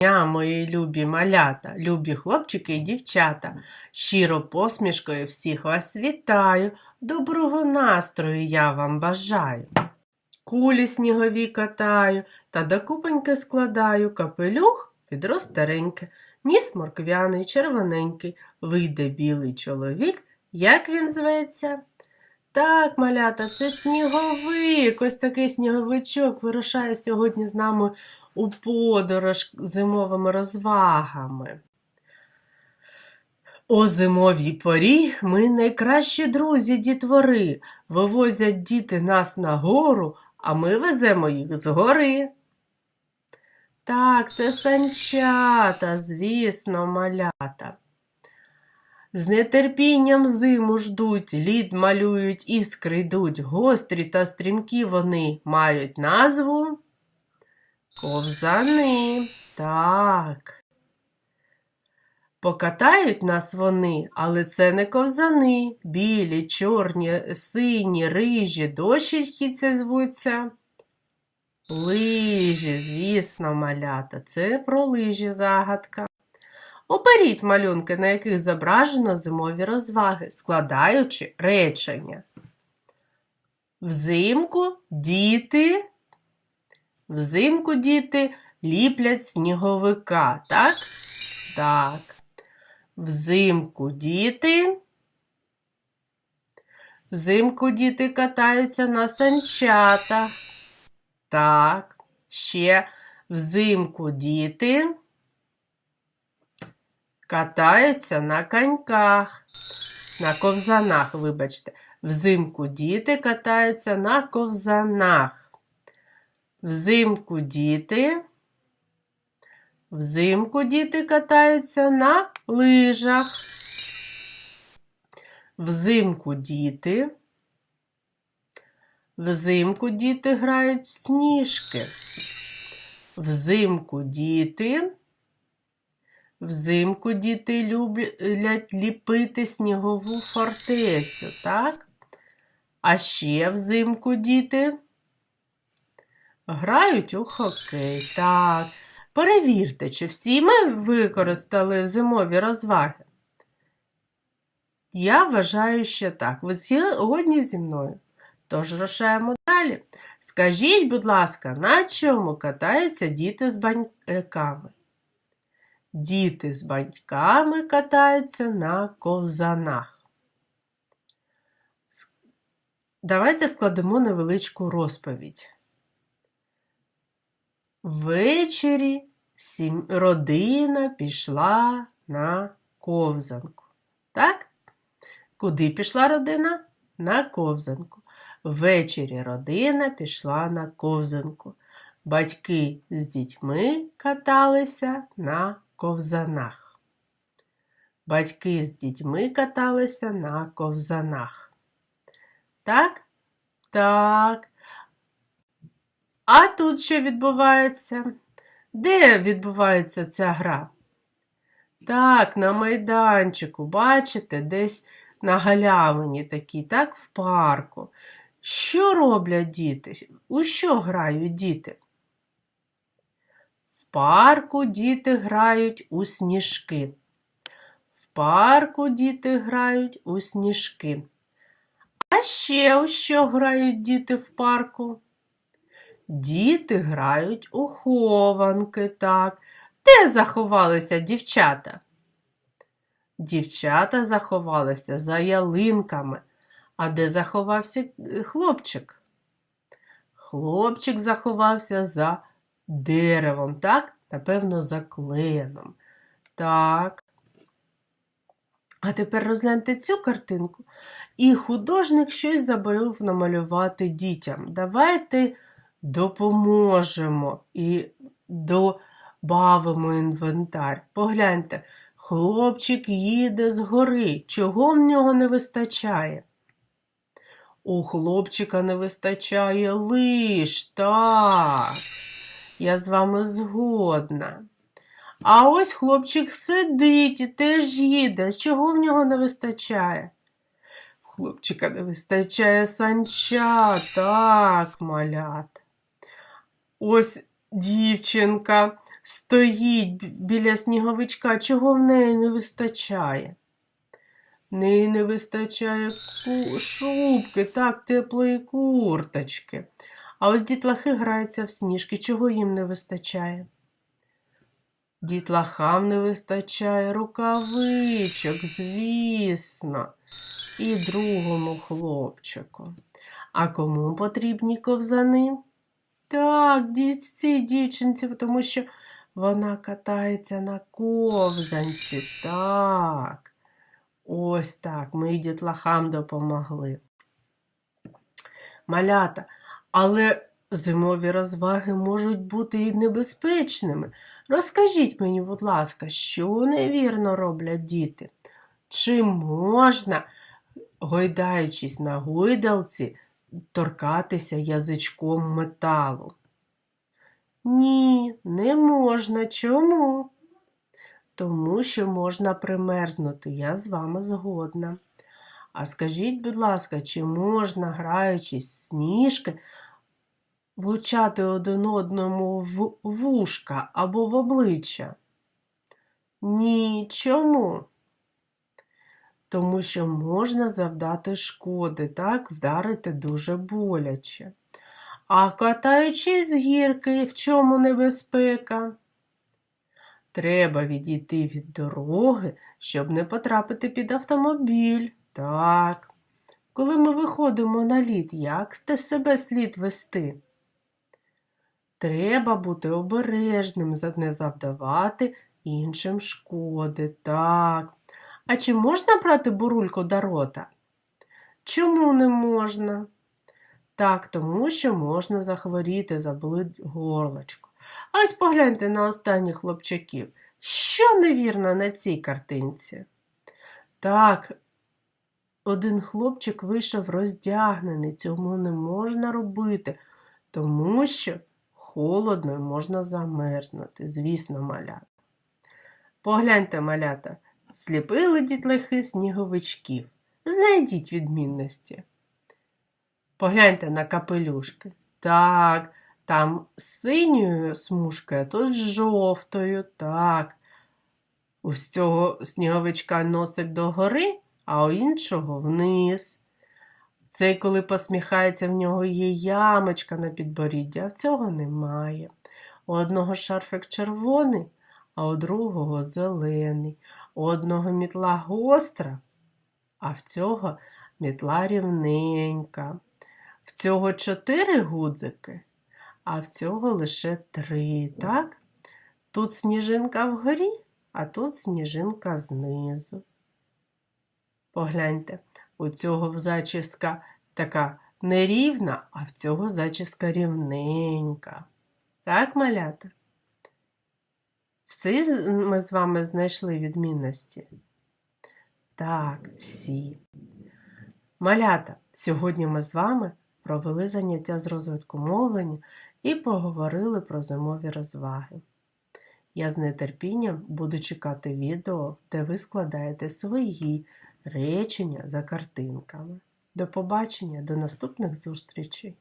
дня, мої любі малята, любі хлопчики і дівчата. Щиро посмішкою всіх вас вітаю. Доброго настрою я вам бажаю. Кулі снігові катаю та до купоньки складаю капелюх підрос стареньке, ніс морквяний, червоненький, вийде білий чоловік. Як він зветься? Так, малята, це сніговик. Ось такий сніговичок вирушає сьогодні з нами у подорож зимовими розвагами. О зимовій порі ми найкращі друзі дітвори. Вивозять діти нас на гору, а ми веземо їх з гори. Так, це санчата, звісно, малята. З нетерпінням зиму ждуть, лід малюють, іскри йдуть, гострі та стрімкі вони мають назву ковзани. Так. Покатають нас вони, але це не ковзани. Білі, чорні, сині, рижі, дощечки це звуться. Лижі, звісно, малята. Це про лижі загадка. Оберіть малюнки, на яких зображено зимові розваги, складаючи речення. Взимку діти. Взимку діти ліплять сніговика, так? Так. Взимку діти. Взимку діти катаються на санчатах. Так. Ще взимку діти катаються на коньках. На ковзанах, вибачте. Взимку діти катаються на ковзанах. Взимку діти. Взимку діти катаються на лижах. Взимку діти. Взимку діти грають в сніжки. Взимку діти. Взимку діти люблять ліпити снігову фортецю, так? А ще взимку діти грають у хокей. Так. Перевірте, чи всі ми використали зимові розваги. Я вважаю, що так. Ви згодні зі мною. Тож рушаємо далі. Скажіть, будь ласка, на чому катаються діти з баньками? Діти з батьками катаються на ковзанах. Давайте складемо невеличку розповідь. Ввечері сім... родина пішла на ковзанку. Так? Куди пішла родина? На ковзанку. Ввечері родина пішла на ковзанку. Батьки з дітьми каталися на ковзанах. Батьки з дітьми каталися на ковзанах. Так? Так. А тут що відбувається? Де відбувається ця гра? Так, на майданчику, бачите, десь на галявині такій, так, в парку. Що роблять діти? У що грають діти? В парку діти грають у сніжки. В парку діти грають у сніжки. А ще у що грають діти в парку? Діти грають у хованки, так. Де заховалися дівчата? Дівчата заховалися за ялинками. А де заховався хлопчик? Хлопчик заховався за деревом, так? Напевно, за кленом. Так. А тепер розгляньте цю картинку. І художник щось заборив намалювати дітям. Давайте допоможемо і добавимо інвентар. Погляньте, хлопчик їде з гори. Чого в нього не вистачає? У хлопчика не вистачає лиш, так. Я з вами згодна. А ось хлопчик сидить і теж їде. Чого в нього не вистачає? Хлопчика не вистачає санча, так, малят. Ось дівчинка стоїть біля сніговичка, чого в неї не вистачає? В неї не вистачає шубки, так, теплої курточки. А ось дітлахи граються в сніжки, чого їм не вистачає? Дітлахам не вистачає рукавичок, звісно, і другому хлопчику. А кому потрібні ковзани? Так, дітці, дівчинці, тому що вона катається на ковзанці. Так. Ось так, ми дітлахам допомогли. Малята, але зимові розваги можуть бути і небезпечними. Розкажіть мені, будь ласка, що невірно роблять діти? Чи можна, гойдаючись на гойдалці, торкатися язичком металу? Ні, не можна. Чому? Тому що можна примерзнути, я з вами згодна. А скажіть, будь ласка, чи можна, граючись в сніжки, влучати один одному в вушка або в обличчя? Ні, чому? Тому що можна завдати шкоди, так, вдарити дуже боляче. А катаючись з гірки, в чому небезпека? Треба відійти від дороги, щоб не потрапити під автомобіль. Так. Коли ми виходимо на лід, як те себе слід вести? Треба бути обережним, не завдавати іншим шкоди. Так. А чи можна брати бурульку до рота? Чому не можна? Так, тому що можна захворіти, заболить горлочко. А ось погляньте на останніх хлопчаків. Що невірно на цій картинці? Так, один хлопчик вийшов роздягнений, цьому не можна робити, тому що холодно і можна замерзнути, звісно, малята. Погляньте, малята, сліпили дітлахи сніговичків. Знайдіть відмінності. Погляньте на капелюшки. Так, там синьою смужкою, а тут з жовтою. Так. Ось цього сніговичка носик догори, а у іншого вниз. Цей, коли посміхається, в нього є ямочка на підборідді, а в цього немає. У одного шарфик червоний, а у другого зелений. У одного мітла гостра, а в цього мітла рівненька. В цього чотири гудзики, а в цього лише три, так? Тут сніжинка вгорі, а тут сніжинка знизу. Погляньте, у цього зачіска така нерівна, а в цього зачіска рівненька. Так, малята? Всі ми з вами знайшли відмінності? Так, всі. Малята, сьогодні ми з вами провели заняття з розвитку мовлення і поговорили про зимові розваги. Я з нетерпінням буду чекати відео, де ви складаєте свої речення за картинками. До побачення, до наступних зустрічей!